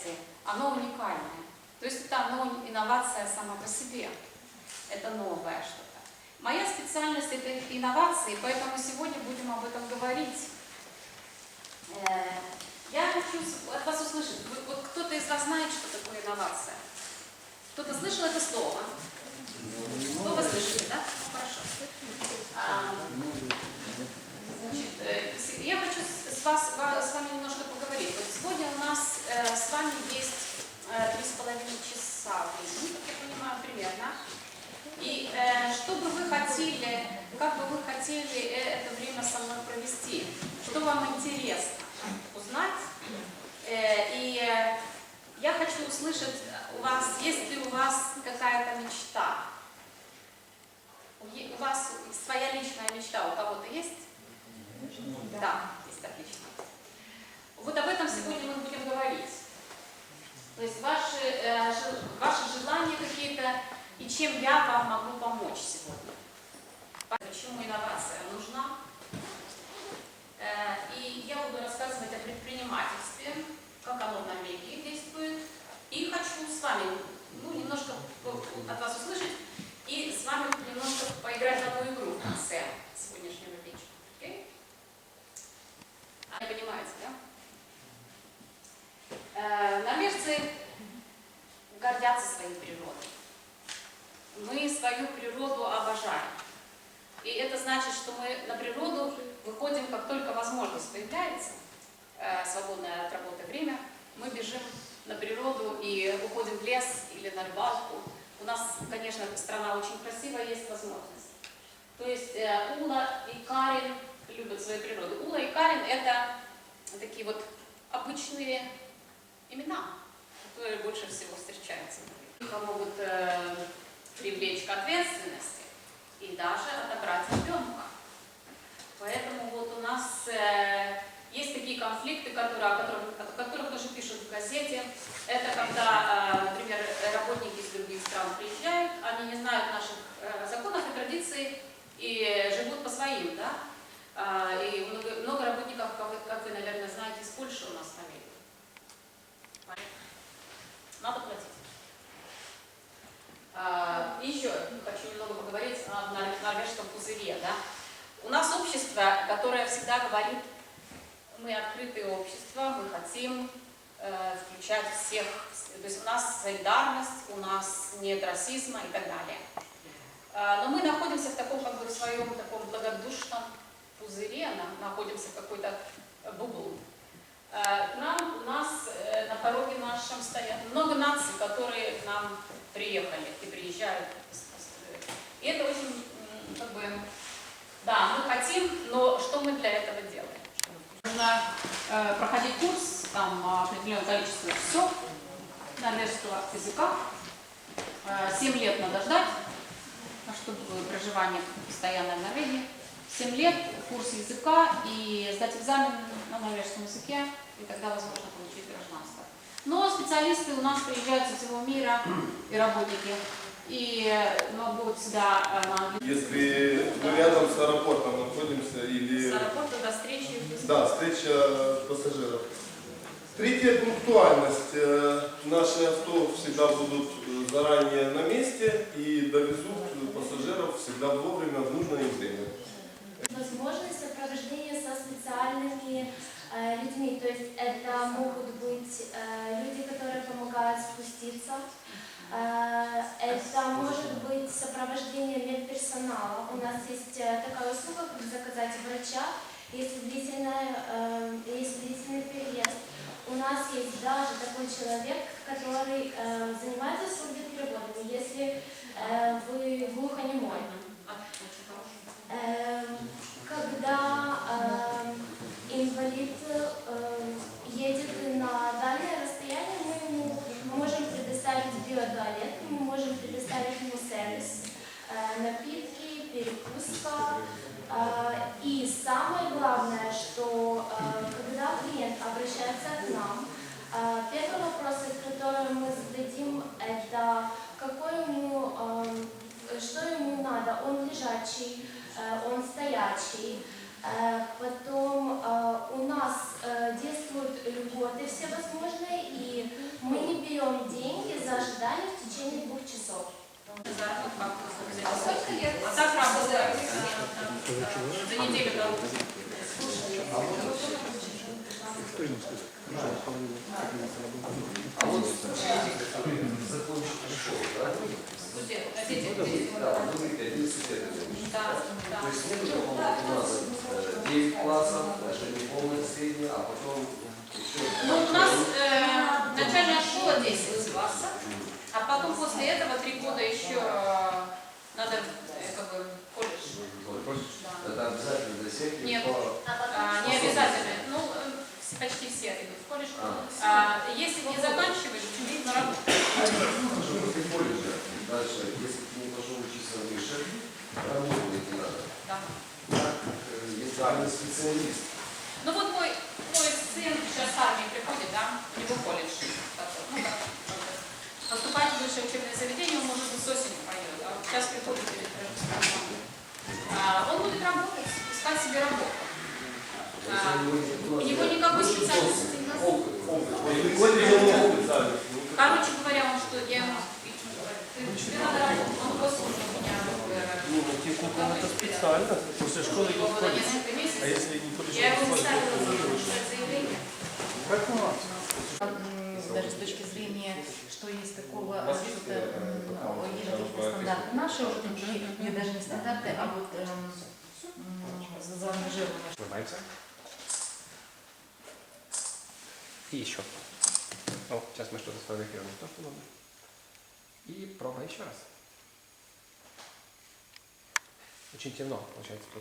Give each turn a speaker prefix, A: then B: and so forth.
A: проекте, оно уникальное. То есть это оно инновация сама по себе. Это новое что-то. Моя специальность это инновации, поэтому сегодня будем об этом говорить. Э, Я хочу от вас услышать, вот кто-то из вас знает, что такое инновация? Кто-то слышал это слово? Что вы слышали, да? Хорошо. А, Значит, э, с- я хочу с с вас, ва- с вами немножко поговорить. Вот сегодня у нас э, с вами есть э, три с половиной часа времени, как я понимаю, примерно. И э, что бы вы хотели, как бы вы хотели э, это время со мной провести? Что вам интересно узнать? Э, И э, я хочу услышать у вас, есть ли у вас какая-то мечта? У вас своя личная мечта у кого-то есть? Да, есть отлично. Вот об этом сегодня мы будем говорить. То есть ваши, э, ваши желания какие-то и чем я вам могу помочь сегодня. Почему инновация нужна? Э, И я буду рассказывать о предпринимательстве, как оно в Норвегии действует. И хочу с вами ну, немножко от вас услышать и с вами немножко поиграть в одну игру в конце сегодняшнего вечера. Окей? А, понимаете, да? Э, Норвежцы гордятся своей природой. Мы свою природу обожаем. И это значит, что мы на природу выходим, как только возможность появляется, э, свободное от работы время, мы бежим на природу и уходим в лес или на рыбалку. У нас, конечно, страна очень красивая, есть возможность. То есть э, Ула и Карин любят свою природу. Ула и Карин это такие вот обычные имена, которые больше всего встречаются. Их могут э, привлечь к ответственности и даже отобрать ребенка. Поэтому вот у нас э, есть такие конфликты, которые, о, которых, о которых тоже пишут в газете. Это когда, э, например, работники из других стран приезжают, они не знают наших э, законов и традиций и живут по своим, да? А, И много, много работников, как вы, как вы, наверное, знаете, из Польши у нас на видео. Надо платить. А, И еще хочу немного поговорить о нор- норвежском пузыре. Да? У нас общество, которое всегда говорит, мы открытые общество, мы хотим э, включать всех. То есть у нас солидарность, у нас нет расизма и так далее. А, Но мы находимся в таком, как бы в своем таком благодушном пузыре, на- находимся в какой-то э, бубл. Э, нам, у нас э, на пороге нашем стоят много наций, которые к нам приехали и приезжают. И это очень, как бы, да, мы хотим, но что мы для этого делаем? Нужно э, проходить курс, там э, определенное количество часов норвежского языка. Э, лет надо ждать, а чтобы проживание постоянное в Норвегии. Семь лет, курс языка и сдать экзамен на норвежском языке, и тогда возможно получить гражданство. Но специалисты у нас приезжают со всего мира и работники, и э, могут всегда э, на английском.
B: Если мы рядом с аэропортом находимся
A: С
B: или...
A: аэропорта до встречи.
B: Да, встреча пассажиров. Третья пунктуальность. Э, Наши авто всегда будут заранее на месте и довезут пассажиров всегда вовремя в нужное им время.
C: Быть сопровождение медперсонала. У нас есть э, такая услуга, как заказать врача, если длительная, э, если длительный переезд. У нас есть даже такой человек, который э, занимается сурдопереводами, если э, вы глухонемой.
A: А, очень хорошо.
C: Эм, Когда эм, инвалид эм, едет на дальнее расстояние, мы ему можем предоставить биотуалет, мы можем предоставить ему сервис, э, напитки, перекуска. Э, И самое главное, что э, когда клиент обращается к нам, э, первый вопрос, который мы зададим, это какой ему, что ему надо, он лежачий, он стоячий. Потом у нас э, действует любой льготы все возможные, и мы не берем деньги за ожидание в течение двух часов.
A: Заработок как у нас
D: А сколько лет
A: А так работает за неделю до
E: А вот закончили школу, да? Да, вы говорите, 11 лет.
A: Да, да.
E: То есть нет такого, у нас э, 9 классов, даже не полная средняя, а потом еще...
A: Ну, у нас э, начальная школа 10 классов, а потом после этого три года еще э, надо э, как бы колледж. Да.
E: Это обязательно для всех? или
A: Нет.
E: по-
A: А, не обязательно. Ну, э, все- почти все идут в колледж.
E: А.
A: А, если не заканчиваешь, идут на работу.
E: Потому что после колледжа дальше, если ты не пошел учиться выше, работать не надо.
A: Да.
E: Так, э, если ты специалист,
A: Ну вот мой, мой сын сейчас с армии приходит, да, у него колледж. Ну, как, поступать в высшее учебное заведение он может быть с осени пойдет, а вот сейчас приходит перед. А, он будет работать, искать себе работу.
E: есть у него
A: никакой специальности не. Короче говоря, он что, я ему, ты, тебе надо работать, он после у меня э,
F: Ну, техникум это специально. После школы
A: его
F: идут в
A: было
F: колледж.
A: несколько
F: А
A: месяцев.
F: если не хочешь
A: Я его
F: в колледж,
A: заставила
F: то будешь.
A: написать заявление.
F: Как у нас?
D: М, даже с точки зрения, что есть такого что-то м, есть какие-то стандарты наши, не даже не стандарты, а вот эм, за- заангажирование.
F: Снимаемся. И еще. О, сейчас мы что-то сфотографируем. То, что надо. И пробуй еще раз. Очень темно, получается, тут.